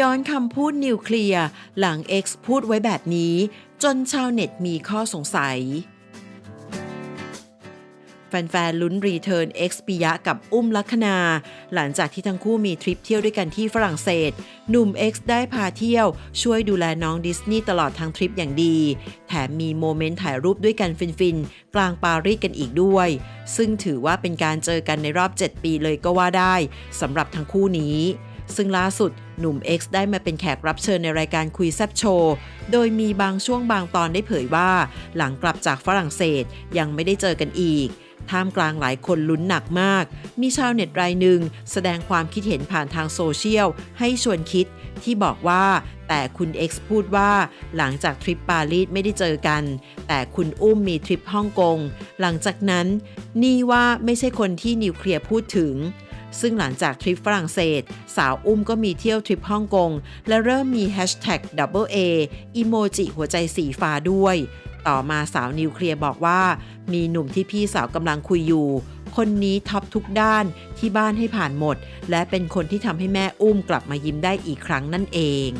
ย้อนคำพูดนิวเคลียร์หลัง X พูดไว้แบบนี้ จนชาวเน็ตมีข้อสงสัย แฟนๆลุ้นรีเทิร์น X ปิยะกับอุ้มลัคนา หลังจากที่ทั้งคู่มีทริปเที่ยวด้วยกันที่ฝรั่งเศส หนุ่ม X ได้พาเที่ยว ช่วยดูแลน้องดิสนีย์ตลอดทั้งทริปอย่างดี แถมมีโมเมนต์ถ่ายรูปด้วยกันฟินๆ กลางปารีสกันอีกด้วย ซึ่งถือว่าเป็นการเจอกันในรอบ 7 ปีเลยก็ว่าได้สำหรับทั้งคู่นี้ซึ่งล่าสุดหนุ่ม X ได้มาเป็นแขกรับเชิญในรายการคุยแซบโชว์ โดยมีบางช่วงบางตอนได้เผยว่า หลังกลับจากฝรั่งเศสยังไม่ได้เจอกันอีก ท่ามกลางหลายคนลุ้นหนักมาก มีชาวเน็ตรายหนึ่งแสดงความคิดเห็นผ่านทางโซเชียล ให้ชวนคิดที่บอกว่าแต่คุณ X พูดว่าหลังจากทริปปารีสไม่ได้เจอกัน แต่คุณอุ้มมีทริปฮ่องกง หลังจากนั้น นี่ว่าไม่ใช่คนที่นิวเคลียร์พูดถึง ซึ่งหลังจากทริปฝรั่งเศส สาวอุ้มก็มีเที่ยวทริปฮ่องกง และเริ่มมีแฮชแท็ก Double A อีโมจิหัวใจสีฟ้าด้วย ต่อมาสาวนิวเคลียร์บอกว่า มีหนุ่มที่พี่สาวกำลังคุยอยู่ คนนี้ท็อปทุกด้านที่บ้านให้ผ่านหมด และเป็นคนที่ทำให้แม่อุ้มกลับมายิ้มได้อีกครั้งนั่นเอง